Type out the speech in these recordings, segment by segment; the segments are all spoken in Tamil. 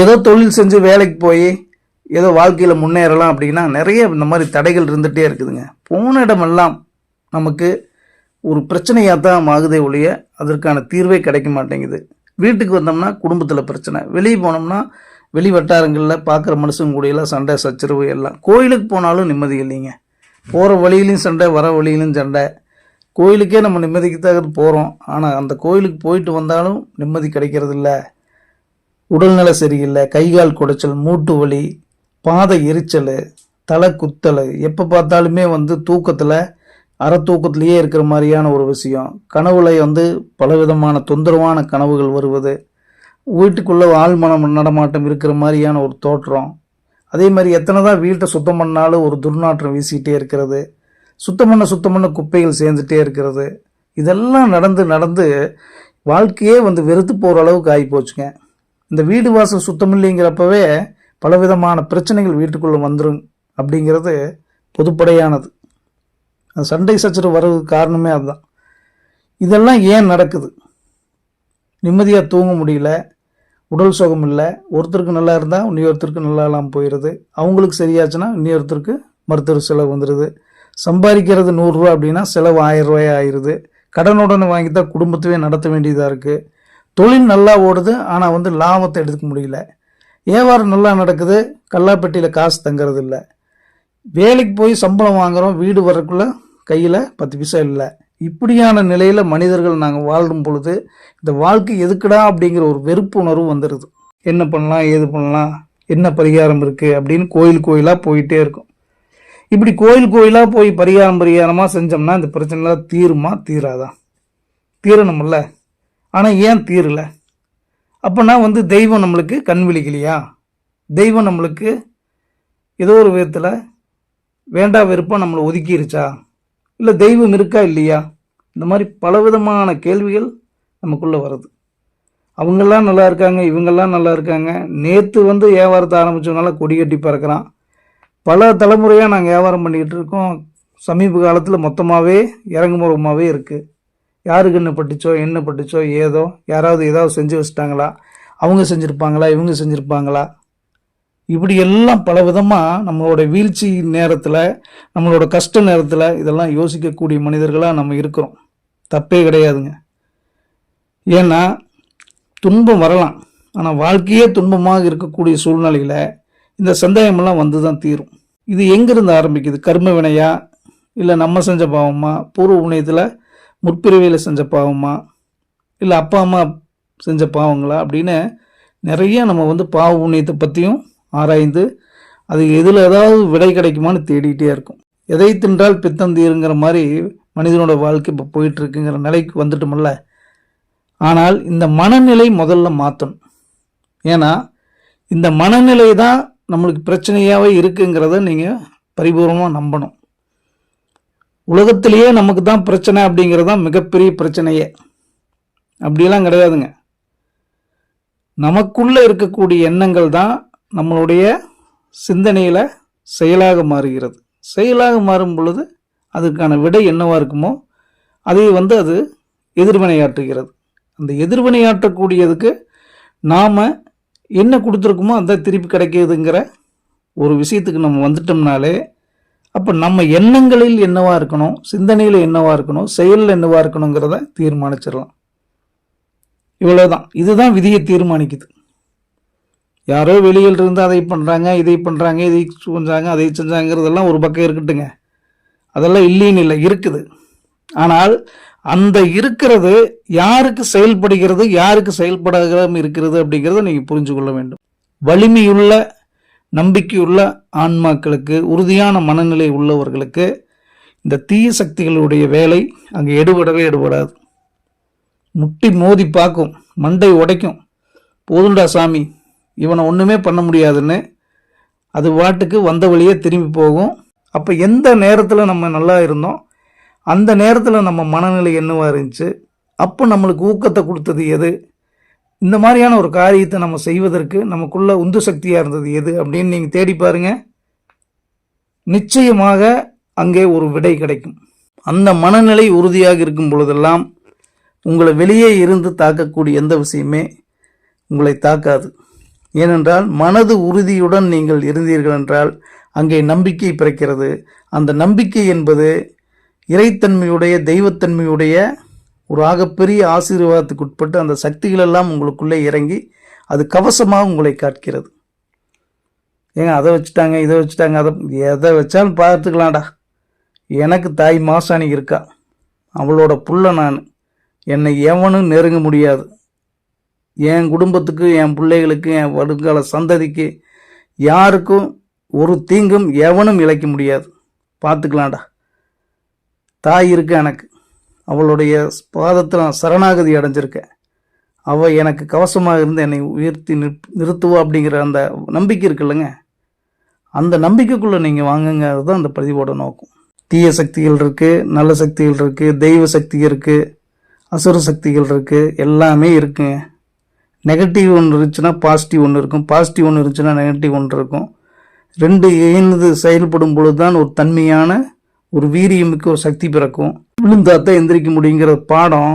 ஏதோ தொழில் செஞ்சு வேலைக்கு போய் ஏதோ வாழ்க்கையில் முன்னேறலாம் அப்படின்னா நிறைய இந்த மாதிரி தடைகள் இருந்துகிட்டே இருக்குதுங்க. போன இடமெல்லாம் நமக்கு ஒரு பிரச்சனையாக தான் ஆகுதே ஒழிய அதற்கான தீர்வே கிடைக்க மாட்டேங்குது. வீட்டுக்கு வந்தோம்னா குடும்பத்தில் பிரச்சனை. வெளியே போனோம்னா வெளி வட்டாரங்களில் பார்க்குற மனுஷங்க கூடயெல்லாம் சண்டை சச்சரவு எல்லாம். கோயிலுக்கு போனாலும் நிம்மதி இல்லைங்க. போகிற வழியிலையும் சண்டை வர வழியிலையும் சண்டை. கோயிலுக்கே நம்ம நிம்மதிக்கு தகுந்து போகிறோம் ஆனால் அந்த கோயிலுக்கு போயிட்டு வந்தாலும் நிம்மதி கிடைக்கிறது இல்லை உடல்நல சரியில்லை கைகால் குடைச்சல் மூட்டு வலி பாதை எரிச்சல் தலை குத்தல் எப்போ பார்த்தாலுமே வந்து தூக்கத்தில் அரை தூக்கத்திலேயே இருக்கிற மாதிரியான ஒரு விஷயம். கனவுல வந்து பலவிதமான தொந்தரவான கனவுகள் வருவது. வீட்டுக்குள்ளே ஆழ்மனம் நடமாட்டம் இருக்கிற மாதிரியான ஒரு தோற்றம். அதே மாதிரி எத்தனை தான் வீட்டை சுத்தம் பண்ணாலும் ஒரு துர்நாற்றம் வீசிக்கிட்டே இருக்கிறது. சுத்தம் பண்ண சுத்தம் பண்ண குப்பைகள் சேர்ந்துட்டே இருக்கிறது. இதெல்லாம் நடந்து நடந்து வாழ்க்கையே வந்து வெறுத்து போகிற அளவுக்கு ஆகி போச்சுங்க இந்த வீடு வாசல் சுத்தம் இல்லைங்கிறப்பவே பலவிதமான பிரச்சனைகள் வீட்டுக்குள்ளே வந்துடும் அப்படிங்கிறது பொதுப்படையானது. அந்த சண்டை சச்சரவு வர்றதுக்கு காரணமே அதுதான். இதெல்லாம் ஏன் நடக்குது? நிம்மதியாக தூங்க முடியல உடல் சுகம் இல்லை ஒருத்தருக்கு நல்லா இருந்தால் இன்னொருத்தருக்கு நல்லா இல்லாமல் போயிடுது அவங்களுக்கு சரியாச்சுன்னா இன்னொருத்தருக்கு மருத்துவ செலவு வந்துடுது சம்பாதிக்கிறது நூறுரூவா அப்படின்னா செலவு ஆயிரம் ரூபாய் ஆயிடுது கடனுடனே வாங்கி தான் குடும்பத்தையே நடத்த வேண்டியதாக இருக்குது தொழில் நல்லா ஓடுது ஆனால் வந்து லாபத்தை எடுக்க முடியல. வியாபாரம் நல்லா நடக்குது கல்லாப்பட்டியில் காசு தங்குறது இல்லை. வேலைக்கு போய் சம்பளம் வாங்குறோம் வீடு வரக்குள்ள கையில் பத்து பைசா இல்லை. இப்படியான நிலையில் மனிதர்கள் நாங்கள் வாழும் பொழுது இந்த வாழ்க்கை எதுக்குடா அப்படிங்கிற ஒரு வெறுப்பு உணர்வு வந்துடுது என்ன பண்ணலாம் ஏது பண்ணலாம் என்ன பரிகாரம் இருக்குது அப்படின்னு கோயில் கோயிலாக போயிட்டே இருக்கும். இப்படி கோயில் கோயிலாக போய் பரிகாரம் பரிகாரமாக செஞ்சோம்னா இந்த பிரச்சனைலாம் தீருமா தீராதா? தீரணும்ல. ஆனால் ஏன் தீரல? அப்போனா வந்து தெய்வம் நம்மளுக்கு கண் விழிக்கலையா? தெய்வம் நம்மளுக்கு ஏதோ ஒரு விதத்தில் வேண்டா வெறுப்பாக நம்மளை ஒதுக்கிருச்சா? இல்லை தெய்வம் இருக்கா இல்லையா? இந்த மாதிரி பலவிதமான கேள்விகள் நமக்குள்ளே வருது. அவங்கெல்லாம் நல்லா இருக்காங்க இவங்கெல்லாம் நல்லா இருக்காங்க. நேற்று வந்து வியாபாரத்தை ஆரம்பிச்சவனால கொடி கட்டி பறக்கிறான். பல தலைமுறையாக நாங்கள் வியாபாரம் பண்ணிக்கிட்டு இருக்கோம். சமீப காலத்தில் மொத்தமாகவே இறங்குமுறமாகவே இருக்குது யாருக்கு என்ன பட்டுச்சோ என்ன பட்டுச்சோ ஏதோ யாராவது ஏதாவது செஞ்சு வச்சிட்டாங்களா? அவங்க செஞ்சுருப்பாங்களா? இவங்க செஞ்சுருப்பாங்களா? இப்படி எல்லாம் பல விதமாக நம்மளோட வீழ்ச்சி நேரத்தில் நம்மளோட கஷ்ட நேரத்தில் இதெல்லாம் யோசிக்கக்கூடிய மனிதர்களாக நம்ம இருக்கிறோம். தப்பே கிடையாதுங்க. ஏன்னா துன்பம் வரலாம். ஆனால் வாழ்க்கையே துன்பமாக இருக்கக்கூடிய சூழ்நிலையில் இந்த சந்தேகமெல்லாம் வந்து தான் தீரும். இது எங்கேருந்து ஆரம்பிக்குது? கர்ம வினையா? இல்லை நம்ம செஞ்ச பாவமா? பூர்வ புண்ணியத்தில் முற்பிறவியில் செஞ்ச பாவமா? இல்லை அப்பா அம்மா செஞ்ச பாவங்களா? அப்படின்னு நிறைய நம்ம வந்து பாவ புண்ணியத்தை பற்றியும் ஆராய்ந்து அது எதில் ஏதாவது விடை கிடைக்குமான்னு தேடிக்கிட்டே இருக்கும். எதை தின்றால் பித்தம் தீருங்கிற மாதிரி மனிதனோட வாழ்க்கை இப்போ போயிட்டுருக்குங்கிற நிலைக்கு வந்துட்டோம்ல. ஆனால் இந்த மனநிலை முதல்ல மாற்றணும் ஏன்னா இந்த மனநிலை தான் நம்மளுக்கு பிரச்சனையாகவே இருக்குங்கிறத நீங்கள் பரிபூர்ணமாக நம்பணும். உலகத்திலேயே நமக்கு தான் பிரச்சனை அப்படிங்கிறது தான் மிகப்பெரிய பிரச்சனையே. அப்படியெல்லாம் கிடையாதுங்க. நமக்குள்ளே இருக்கக்கூடிய எண்ணங்கள் தான் நம்மளுடைய சிந்தனையில் செயலாக மாறுகிறது. செயலாக மாறும் பொழுது அதுக்கான விடை என்னவாக இருக்குமோ அதை வந்து அது எதிர்வினையாற்றுகிறது. அந்த எதிர்வினையாற்றக்கூடியதுக்கு நாம் என்ன கொடுத்துருக்குமோ அந்த திருப்பி கிடைக்கிதுங்கிற ஒரு விஷயத்துக்கு நம்ம வந்துட்டோம்னாலே அப்போ நம்ம எண்ணங்களில் என்னவா இருக்கணும்? சிந்தனையில் என்னவா இருக்கணும்? செயலில் என்னவா இருக்கணுங்கிறத தீர்மானிச்சிடலாம். இவ்வளோதான் இதுதான் விதியை தீர்மானிக்குது. யாரோ வெளியில் இருந்து அதை பண்ணுறாங்க இதை பண்ணுறாங்க இதை செஞ்சாங்க அதை செஞ்சாங்கிறதெல்லாம் ஒரு பக்கம் இருக்கட்டுங்க. அதெல்லாம் இல்லைன்னு இல்லை இருக்குது. ஆனால் அந்த இருக்கிறது யாருக்கு செயல்படுகிறது யாருக்கு செயல்படாமல் இருக்கிறது அப்படிங்கிறத நீங்கள் புரிஞ்சு கொள்ள வேண்டும். வலிமையுள்ள நம்பிக்கையுள்ள ஆன்மாக்களுக்கு உறுதியான மனநிலை உள்ளவர்களுக்கு இந்த தீய சக்திகளுடைய வேலை அங்கே எடுபடவே எடுபடாது. முட்டி மோதி பார்க்கும் மண்டை உடைக்கும். போதுண்டா சாமி இவனை ஒன்றுமே பண்ண முடியாதுன்னு அது வாட்டுக்கு வந்த வழியே திரும்பி போகும். அப்போ எந்த நேரத்தில் நம்ம நல்லா இருந்தோம் அந்த நேரத்தில் நம்ம மனநிலை என்னவாக இருந்துச்சு அப்போ நம்மளுக்கு ஊக்கத்தை கொடுத்தது எது? இந்த மாதிரியான ஒரு காரியத்தை நம்ம செய்வதற்கு நமக்குள்ள உந்து சக்தியாக இருந்தது எது அப்படின்னு நீங்கள் தேடி பாருங்க. நிச்சயமாக அங்கே ஒரு விடை கிடைக்கும். அந்த மனநிலை உறுதியாக இருக்கும் பொழுதெல்லாம் உங்களை வெளியே இருந்து தாக்கக்கூடிய எந்த விஷயமே உங்களை தாக்காது. ஏனென்றால் மனது உறுதியுடன் நீங்கள் இருந்தீர்கள் என்றால் அங்கே நம்பிக்கை பிறக்கிறது. அந்த நம்பிக்கை என்பது இறைத்தன்மையுடைய தெய்வத்தன்மையுடைய ஒரு ஆகப்பெரிய ஆசீர்வாதத்துக்கு உட்பட்டு அந்த சக்திகளெல்லாம் உங்களுக்குள்ளே இறங்கி அது கவசமாக உங்களை காட்கிறது. ஏங்க அதை வச்சுட்டாங்க இதை வச்சுட்டாங்க அதை எதை வச்சாலும் பார்த்துக்கலாம்டா. எனக்கு தாய் மாசாணி இருக்கா? அவளோட புள்ள நான். என்னை எவனும் நெருங்க முடியாது. என் குடும்பத்துக்கு என் பிள்ளைகளுக்கு என் வருங்கால சந்ததிக்கு யாருக்கும் ஒரு தீங்கும் எவனும் இழைக்க முடியாது. பார்த்துக்கலாம்டா. தாய் இருக்கு எனக்கு. அவளுடைய பாதத்தில் நான் சரணாகதி அடைஞ்சிருக்கேன். அவள் எனக்கு கவசமாக இருந்து என்னை உயர்த்தி நிறுத்துவா அப்படிங்கிற அந்த நம்பிக்கை இருக்குல்லங்க. அந்த நம்பிக்கைக்குள்ளே நீங்கள் வாங்குங்கிறது தான் அந்த பதிவோட நோக்கம். தீய சக்திகள் இருக்குது நல்ல சக்திகள் இருக்குது தெய்வ சக்தி இருக்குது அசுர சக்திகள் இருக்குது எல்லாமே இருக்குங்க நெகட்டிவ் ஒன்று இருந்துச்சுன்னா பாசிட்டிவ் ஒன்று இருக்கும். பாசிட்டிவ் ஒன்று இருந்துச்சுன்னா நெகட்டிவ் ஒன்று இருக்கும். ரெண்டு இணைந்து செயல்படும் பொழுது தான் ஒரு தன்மையான ஒரு வீரியமிக்க ஒரு சக்தி பிறக்கும். விழுந்தாத்தான் எந்திரிக்க முடியுங்கிற பாடம்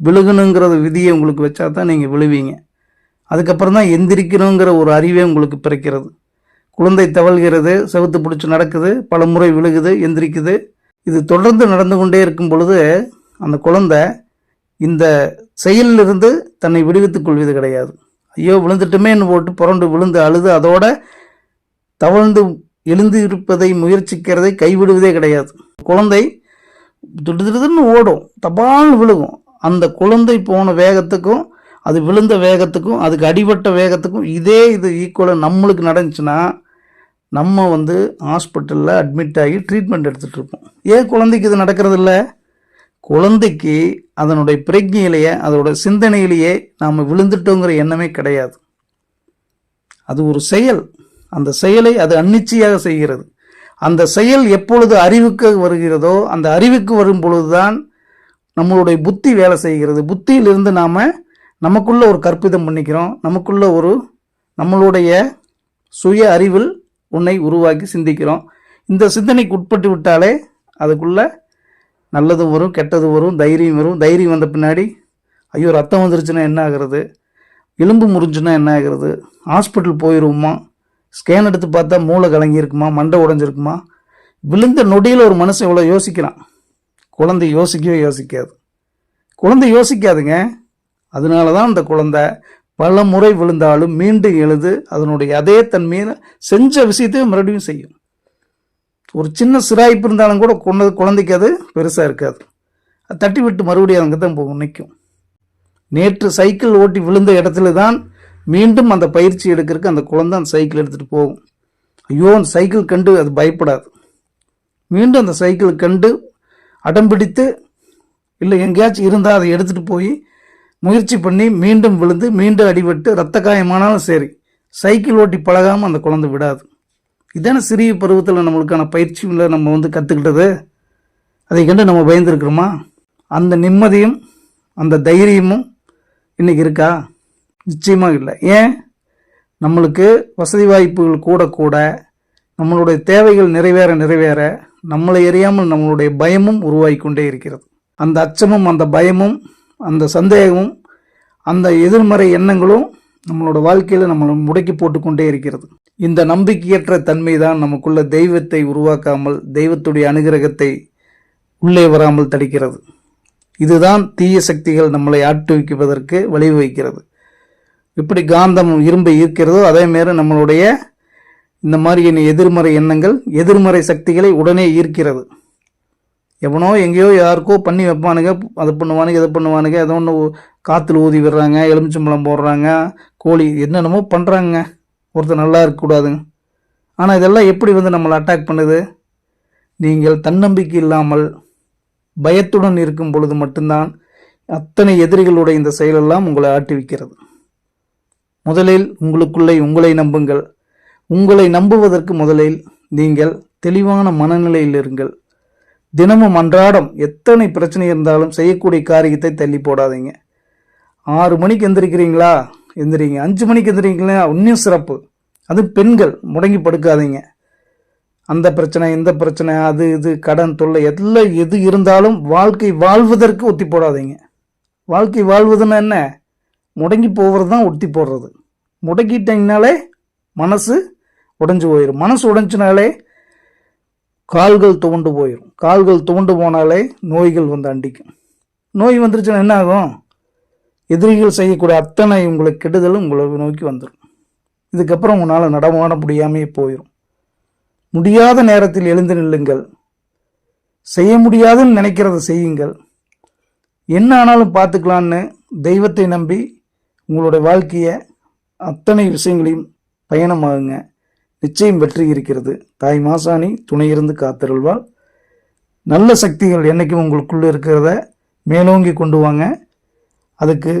விழுகணுங்கிற விதியை உங்களுக்கு வச்சா தான் நீங்கள் விழுவீங்க. அதுக்கப்புறம் தான் எந்திரிக்கணுங்கிற ஒரு அறிவே உங்களுக்கு பிறக்கிறது. குழந்தை தவழ்கிறது செவுத்து பிடிச்சி நடக்குது பல முறை விழுகுது எந்திரிக்குது. இது தொடர்ந்து நடந்து கொண்டே இருக்கும் பொழுது அந்த குழந்தை இந்த செயலிலிருந்து தன்னை விடுவித்துக் கொள்வது கிடையாது. ஐயோ விழுந்துட்டுமேன்னு போட்டு புரண்டு விழுந்து அழுது அதோட தவழ்ந்து எழுந்து இருப்பதை முயற்சிக்கிறதை கைவிடுவதே கிடையாது. குழந்தை திடுதிடுன்னு ஓடும். தபால்னு விழுகும். அந்த குழந்தை போன வேகத்துக்கும் அது விழுந்த வேகத்துக்கும் அதுக்கு அடிபட்ட வேகத்துக்கும் இதே இது ஈக்குவலாக நம்மளுக்கு நடந்துச்சுன்னா நம்ம வந்து ஹாஸ்பிட்டலில் அட்மிட் ஆகி ட்ரீட்மெண்ட் எடுத்துகிட்டு இருப்போம். ஏன் குழந்தைக்கு இது நடக்கிறது இல்லை குழந்தைக்கு அதனுடைய பிரஜையிலேயே அதோட சிந்தனையிலேயே நாம் விழுந்துட்டோங்கிற எண்ணமே கிடையாது. அது ஒரு செயல். அந்த செயலை அது அன்னிச்சையாக செய்கிறது. அந்த செயல் எப்பொழுது அறிவுக்கு வருகிறதோ அந்த அறிவுக்கு வரும் பொழுதுதான் நம்மளுடைய புத்தி வேலை செய்கிறது. புத்தியிலிருந்து நாம் நமக்குள்ள ஒரு கற்பிதம் பண்ணிக்கிறோம். நமக்குள்ள ஒரு நம்மளுடைய சுய அறிவில் உன்னை உருவாக்கி சிந்திக்கிறோம். இந்த சிந்தனைக்கு உட்பட்டு விட்டாலே அதுக்குள்ள நல்லதும் வரும் கெட்டதும் வரும் தைரியம் வரும். தைரியம் வந்த பின்னாடி ஐயோ ரத்தம் வந்துருச்சுன்னா என்ன ஆகுறது? எலும்பு முறிஞ்சுன்னா என்ன ஆகுறது? ஹாஸ்பிட்டல் போயிடுவோமா ஸ்கேன் எடுத்து பார்த்தா மூளை கலங்கியிருக்குமா? மண்டை உடைஞ்சிருக்குமா? விழுந்த நொடியில் ஒரு மனுஷன் இவ்வளோ யோசிக்கிறான். குழந்தை யோசிக்கவே யோசிக்காது. குழந்தை யோசிக்காதுங்க. அதனால தான் அந்த குழந்தை பல முறை விழுந்தாலும் மீண்டும் எழுது அதனுடைய அதே தன்மையை செஞ்ச விஷயத்தையும் மறுபடியும் செய்யும். ஒரு சின்ன சிராய்ப்பு இருந்தாலும் கூட கொண்டது குழந்தைக்கு அது பெருசாக இருக்காது. அது தட்டி விட்டு மறுபடியும் அங்கே தான் போகும் நிற்கும் நேற்று சைக்கிள் ஓட்டி விழுந்த இடத்துல தான் மீண்டும் அந்த பயிற்சி எடுக்கிறதுக்கு அந்த குழந்தை அந்த சைக்கிள் எடுத்துகிட்டு போகும். ஐயோ அந்த சைக்கிள் கண்டு அது பயப்படாது. மீண்டும் அந்த சைக்கிள் கண்டு அடம்பிடித்து இல்லை எங்கேயாச்சும் இருந்தால் அதை எடுத்துகிட்டு போய் முயற்சி பண்ணி மீண்டும் விழுந்து மீண்டும் அடிபட்டு ரத்த காயமானாலும் சரி சைக்கிள் ஓட்டி பழகாமல் அந்த குழந்தை விடாது. இதான சிறிய பருவத்தில் நம்மளுக்கான பயிற்சியில் நம்ம வந்து கற்றுக்கிட்டது அதை கண்டு நம்ம பயந்துருக்கிறோமா? அந்த நிம்மதியும் அந்த தைரியமும் இன்னைக்கு இருக்கா? நிச்சயமாக இல்லை. ஏன்? நம்மளுக்கு வசதி வாய்ப்புகள் கூட கூட நம்மளுடைய தேவைகள் நிறைவேற நிறைவேற நம்மளை அறியாமல் நம்மளுடைய பயமும் உருவாகி கொண்டே இருக்கிறது. அந்த அச்சமும் அந்த பயமும் அந்த சந்தேகமும் அந்த எதிர்மறை எண்ணங்களும் நம்மளோட வாழ்க்கையில் நம்மளை முடக்கி போட்டுக்கொண்டே இருக்கிறது. இந்த நம்பிக்கையற்ற தன்மை தான் நமக்குள்ள தெய்வத்தை உருவாக்காமல் தெய்வத்துடைய அனுகிரகத்தை உள்ளே வராமல் தடுக்கிறது. இதுதான் தீய சக்திகள் நம்மளை ஆட்டுவிக்குவதற்கு வழிவகுக்கிறது. எப்படி காந்தம் இரும்பை ஈர்க்கிறதோ அதேமாரி நம்மளுடைய இந்த மாதிரி எதிர்மறை எண்ணங்கள் எதிர்மறை சக்திகளை உடனே ஈர்க்கிறது. எவனோ எங்கேயோ யாருக்கோ பண்ணி வைப்பானுங்க அதை பண்ணுவானுங்க இதை பண்ணுவானுங்க ஏதோ ஒன்று காற்றுல ஊதி விடுறாங்க எலுமிச்சம்பழம் போடுறாங்க கோழி என்னென்னமோ பண்ணுறாங்க ஒருத்தர் நல்லா இருக்கக்கூடாதுங்க. ஆனால் இதெல்லாம் எப்படி வந்து நம்மளை அட்டாக் பண்ணுது? நீங்கள் தன்னம்பிக்கை இல்லாமல் பயத்துடன் இருக்கும் பொழுது மட்டும்தான் அத்தனை எதிரிகளுடைய இந்த செயலெல்லாம் உங்களை ஆட்டுவிக்கிறது. முதலில் உங்களுக்குள்ளே உங்களை நம்புங்கள். உங்களை நம்புவதற்கு முதலில் நீங்கள் தெளிவான மனநிலையில் இருங்கள். தினமும் அன்றாடம் எத்தனை பிரச்சனை இருந்தாலும் செய்யக்கூடிய காரியத்தை தள்ளி போடாதீங்க. ஆறு மணிக்கு எந்திரிக்கிறீங்களா? எந்திரிங்க. அஞ்சு மணிக்கு எந்திரிங்களா இன்னும் சிறப்பு. அது பெண்கள் முடங்கி படுக்காதீங்க. அந்த பிரச்சனை இந்த பிரச்சனை அது இது கடன் தொல்லை எல்லாம் எது இருந்தாலும் வாழ்க்கை வாழ்வதற்கு ஒத்தி போடாதீங்க. வாழ்க்கை வாழ்வதுன்னா என்ன? முடங்கி போகிறது தான் ஒட்டி போடுறது. முடக்கிட்டிங்கனாலே மனசு உடஞ்சி போயிடும் மனசு உடஞ்சினாலே கால்கள் துவண்டு போயிடும் கால்கள் துவண்டு போனாலே நோய்கள் வந்து அண்டிக்கும். நோய் வந்துருச்சுன்னா என்ன ஆகும் எதிரிகள் செய்யக்கூடிய அத்தனை உங்களுக்கு கெடுதலும் உங்களை நோக்கி வந்துடும் இதுக்கப்புறம் உங்களால் நடமாட முடியாமையே போயிடும் முடியாத நேரத்தில் எழுந்து நில்லுங்கள். செய்ய முடியாதுன்னு நினைக்கிறத செய்யுங்கள். என்ன ஆனாலும் பார்த்துக்கலான்னு தெய்வத்தை நம்பி உங்களுடைய வாழ்க்கையை அத்தனை விஷயங்களையும் பயணமாகுங்க. நிச்சயம் வெற்றி இருக்கிறது. தாய் மாசாணி துணையிருந்து காத்திருள்வாள். நல்ல சக்திகள் என்றைக்கும் உங்களுக்குள்ளே இருக்கிறத மேலோங்கி கொண்டு வாங்க. அதுக்கு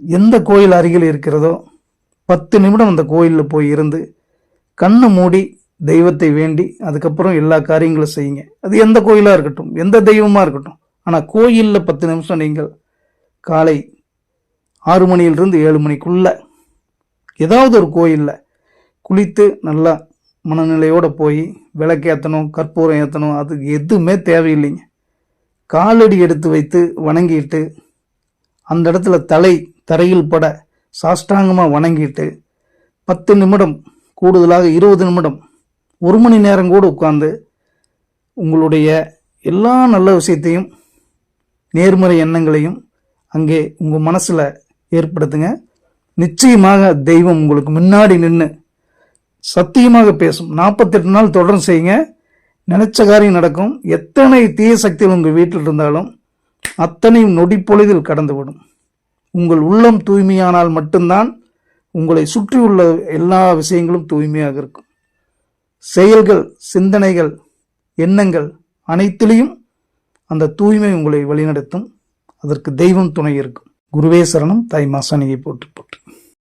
எந்த கோயில் அருகில் இருக்கிறதோ பத்து நிமிடம் அந்த கோயிலில் போய் இருந்து கண்ணை மூடி தெய்வத்தை வேண்டி அதுக்கப்புறம் எல்லா காரியங்களும் செய்யுங்க. அது எந்த கோயிலாக இருக்கட்டும் எந்த தெய்வமாக இருக்கட்டும். ஆனால் கோயிலில் பத்து நிமிஷம் நீங்கள் காலை ஆறு மணியிலிருந்து ஏழு மணிக்குள்ள ஏதாவது ஒரு கோயிலில் குளித்து நல்லா மனநிலையோடு போய் விளக்கேற்றணும் கற்பூரம் ஏற்றணும் அதுக்கு எதுவுமே தேவையில்லைங்க. காலடி எடுத்து வைத்து வணங்கிட்டு அந்த இடத்துல தலை தரையில் பட சாஷ்டாங்கமாக வணங்கிட்டு பத்து நிமிடம் கூடுதலாக இருபது நிமிடம் ஒரு மணி நேரம் கூட உட்கார்ந்து உங்களுடைய எல்லா நல்ல விஷயத்தையும் நேர்மறை எண்ணங்களையும் அங்கே உங்கள் மனசில் ஏற்படுத்துங்க. நிச்சயமாக தெய்வம் உங்களுக்கு முன்னாடி நின்று சத்தியமாக பேசும். நாற்பத்தெட்டு நாள் தொடர்ந்து செய்யுங்க. நினைச்ச காரியம் நடக்கும். எத்தனை தீய சக்திகள் உங்கள் வீட்டில் இருந்தாலும் அத்தனையும் நொடிப்பொழுதில் கடந்துவிடும். உங்கள் உள்ளம் தூய்மையானால் மட்டும்தான் உங்களை சுற்றியுள்ள எல்லா விஷயங்களும் தூய்மையாக இருக்கும். செயல்கள் சிந்தனைகள் எண்ணங்கள் அனைத்திலையும் அந்த தூய்மை உங்களை வழிநடத்தும். அதற்கு தெய்வம் துணை இருக்கும். குருவேஸ்வரனும் தாய் மாசாணியை போட்டு போட்டு